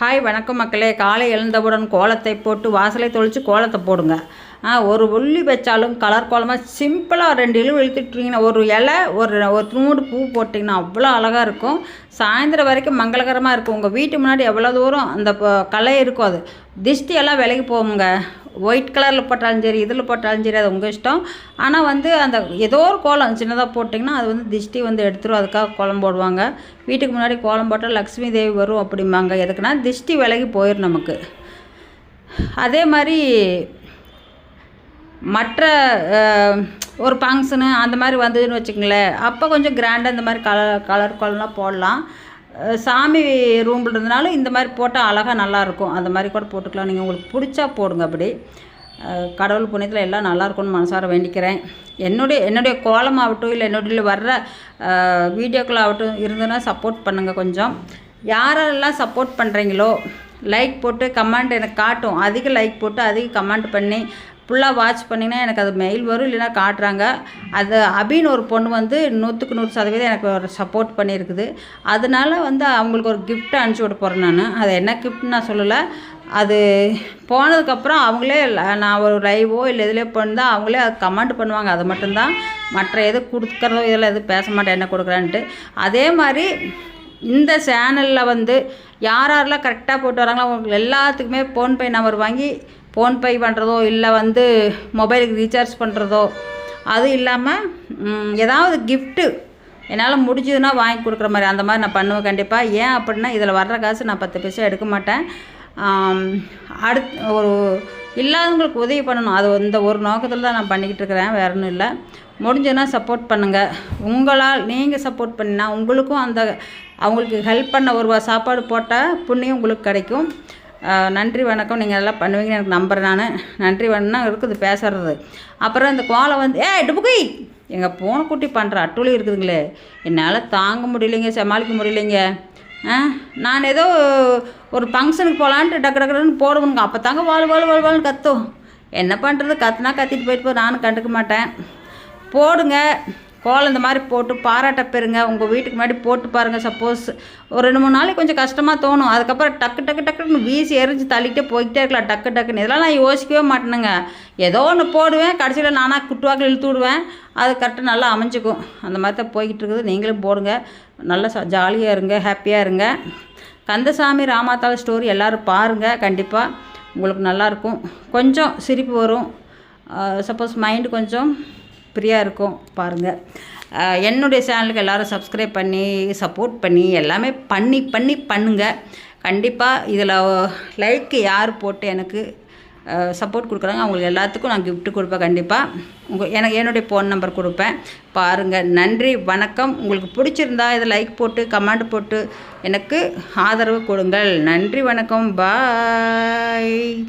Hi வணக்கம் மக்களே. காலை எழுந்தவுடன் கோலத்தை போட்டு வாசலை தொழிச்சு கோலத்தை போடுங்க. ஆ ஒரு உள்ளி வச்சாலும் கலர் கோலமாக சிம்பிளாக ரெண்டு இழு இழுத்துட்டிங்கன்னா ஒரு இலை ஒரு ஒரு துணூடு பூ போட்டிங்கன்னா அவ்வளோ அழகாக இருக்கும். சாயந்தரம் வரைக்கும் மங்களகரமாக இருக்கும். உங்கள் வீட்டு முன்னாடி எவ்வளோ தூரம் அந்த கலை இருக்கும் அது. திஷ்டியெல்லாம் விலைக்கு விலகி போகுங்க. ஒயிட் கலரில் போட்டாலும் சரி இதில் போட்டாலும் சரி அது உங்கள் இஷ்டம். ஆனால் வந்து அந்த ஏதோ ஒரு கோலம் சின்னதாக போட்டிங்கன்னா அது வந்து திஷ்டி வந்து எடுத்துரும். அதுக்காக கோலம் போடுவாங்க. வீட்டுக்கு முன்னாடி கோலம் போட்டால் லக்ஷ்மி தேவி வரும் அப்படிம்பாங்க. எதுக்குன்னா திஷ்டி விலகி போயிடும் நமக்கு. அதே மாதிரி மற்ற ஒரு ஃபங்க்ஷனு அந்த மாதிரி வந்ததுன்னு வச்சுக்கங்களேன். அப்போ கொஞ்சம் கிராண்டாக இந்த மாதிரி கலர் கலர் கோலம்லாம் போடலாம். சாமி ரூமில் இருந்தனாலும் இந்த மாதிரி போட்டால் அழகாக நல்லாயிருக்கும் அந்த மாதிரி கூட போட்டுக்கலாம். நீங்கள் உங்களுக்கு பிடிச்சா போடுங்க அப்படி. கடவுள் புண்ணியத்தில் எல்லாம் நல்லாயிருக்கும்னு மனசார வேண்டிக்கிறேன். என்னுடைய என்னுடைய கோலமாகட்டும் இல்லை என்னுடைய வர்ற வீடியோக்கள் ஆகட்டும் இருந்ததுன்னா சப்போர்ட் பண்ணுங்கள் கொஞ்சம். யாரெல்லாம் சப்போர்ட் பண்ணுறீங்களோ லைக் போட்டு கமெண்ட் எனக்கு காட்டும். அதிக லைக் போட்டு அதிக கமெண்ட் பண்ணி ஃபுல்லாக வாட்ச் பண்ணிங்கன்னா எனக்கு அது மெயில் வரும் இல்லைன்னா காட்டுறாங்க. அது அபின்னு ஒரு பொண்ணு வந்து நூற்றுக்கு நூறு சதவீதம் எனக்கு ஒரு சப்போர்ட் பண்ணியிருக்குது. அதனால வந்து அவங்களுக்கு ஒரு கிஃப்ட் அனுப்பிச்சி விட போகிறேன் நான். அது என்ன கிஃப்ட்னு நான் சொல்லலை. அது போனதுக்கப்புறம் அவங்களே நான் ஒரு லைவோ இல்லை எதுலேயோ போனால் அவங்களே அது கமெண்ட் பண்ணுவாங்க. அது மட்டும்தான். மற்ற எது கொடுக்குறதோ இதெல்லாம் எதுவும் பேச மாட்டேன். என்ன கொடுக்குறான்ட்டு. அதே மாதிரி இந்த சேனலில் வந்து யார் யாரெல்லாம் கரெக்டாக போட்டு வராங்களோ அவங்க எல்லாத்துக்குமே ஃபோன்பே நம்பர் வாங்கி ஃபோன்பே பண்ணுறதோ இல்லை வந்து மொபைலுக்கு ரீசார்ஜ் பண்ணுறதோ அது இல்லாமல் ஏதாவது கிஃப்ட்டு என்னால் முடிஞ்சதுன்னா வாங்கி கொடுக்குற மாதிரி அந்த மாதிரி நான் பண்ணுவேன் கண்டிப்பாக ஏன் அப்படின்னா இதில் வர்ற காசு நான் பத்து பைசா எடுக்க மாட்டேன். அடுத் ஒரு இல்லாதவங்களுக்கு உதவி பண்ணணும். அது இந்த ஒரு நோக்கத்தில் தான் நான் பண்ணிக்கிட்டு இருக்கிறேன். வேற ஒன்றும் இல்லை. முடிஞ்சதுன்னா சப்போர்ட் பண்ணுங்கள் உங்களால் நீங்கள் சப்போர்ட் பண்ணினா உங்களுக்கும் அந்த அவங்களுக்கு ஹெல்ப் பண்ண ஒருவா சாப்பாடு போட்டால் புண்ணியம் உங்களுக்கு கிடைக்கும். நன்றி வணக்கம். நீங்கள் எல்லாம் பண்ணுவீங்கன்னு எனக்கு நம்புறேன் நான். நன்றி வணக்கம். இருக்குது பேசுறது. அப்புறம் இந்த கோலை வந்து ஏ டுபுகை! எங்கள் பூனைக்குட்டி பண்ணுற அட்டுளி இருக்குதுங்களே. என்னால் தாங்க முடியலைங்க சமாளிக்க முடியலைங்க. நான் ஏதோ ஒரு ஃபங்க்ஷனுக்கு போகலான்ட்டு டக்கு டக்குன்னு போடுவேங்க அப்போ தாங்க வாழ் வாழ் வாழ் வாழ்னு கத்தும். என்ன பண்ணுறது கத்துனா கத்திட்டு போயிட்டு போ. நானும் கண்டுக்க மாட்டேன். போடுங்க. கோலம் இந்த மாதிரி போட்டு பாராட்ட பெறுங்க. உங்கள் வீட்டுக்கு முன்னாடி போட்டு பாருங்கள் சப்போஸ் ஒரு ரெண்டு மூணு நாளைக்கு கொஞ்சம் கஷ்டமாக தோணும். அதுக்கப்புறம் டக்கு டக்கு டக்குன்னு வீசி எரிஞ்சு தள்ளிக்கிட்டே போய்கிட்டே இருக்கலாம். டக்கு டக்குன்னு. இதெல்லாம் நான் யோசிக்கவே மாட்டேனுங்க. ஏதோ ஒன்று போடுவேன். கடைசியில் நானாக குட்டுவாக்கில் இழுத்து விடுவேன். அது கரெக்டாக நல்லா அமைஞ்சுக்கும். அந்த மாதிரி தான் போய்கிட்டு இருக்குது. நீங்களும் போடுங்க. நல்லா ஜாலியாக இருங்க. ஹாப்பியாக இருங்க. கந்தசாமி ராமாத்தாள் ஸ்டோரி எல்லோரும் பாருங்கள் கண்டிப்பாக உங்களுக்கு நல்லாயிருக்கும் கொஞ்சம் சிரிப்பு வரும். சப்போஸ் மைண்டு கொஞ்சம் ஃப்ரீயாக இருக்கும் பாருங்கள் என்னுடைய சேனலுக்கு எல்லோரும் சப்ஸ்கிரைப் பண்ணி சப்போர்ட் பண்ணி எல்லாமே பண்ணி பண்ணி பண்ணுங்கள் கண்டிப்பாக இதில் லைக் யார் போட்டு எனக்கு சப்போர்ட் கொடுக்குறாங்க அவங்களுக்கு எல்லாத்துக்கும் நான் கிஃப்ட்டு கொடுப்பேன் கண்டிப்பாக உங்கள் எனக்கு என்னுடைய ஃபோன் நம்பர் கொடுப்பேன் பாருங்கள் நன்றி வணக்கம். உங்களுக்கு பிடிச்சிருந்தா இதை லைக் போட்டு கமெண்ட் போட்டு எனக்கு ஆதரவு கொடுங்கள். நன்றி வணக்கம். பாய்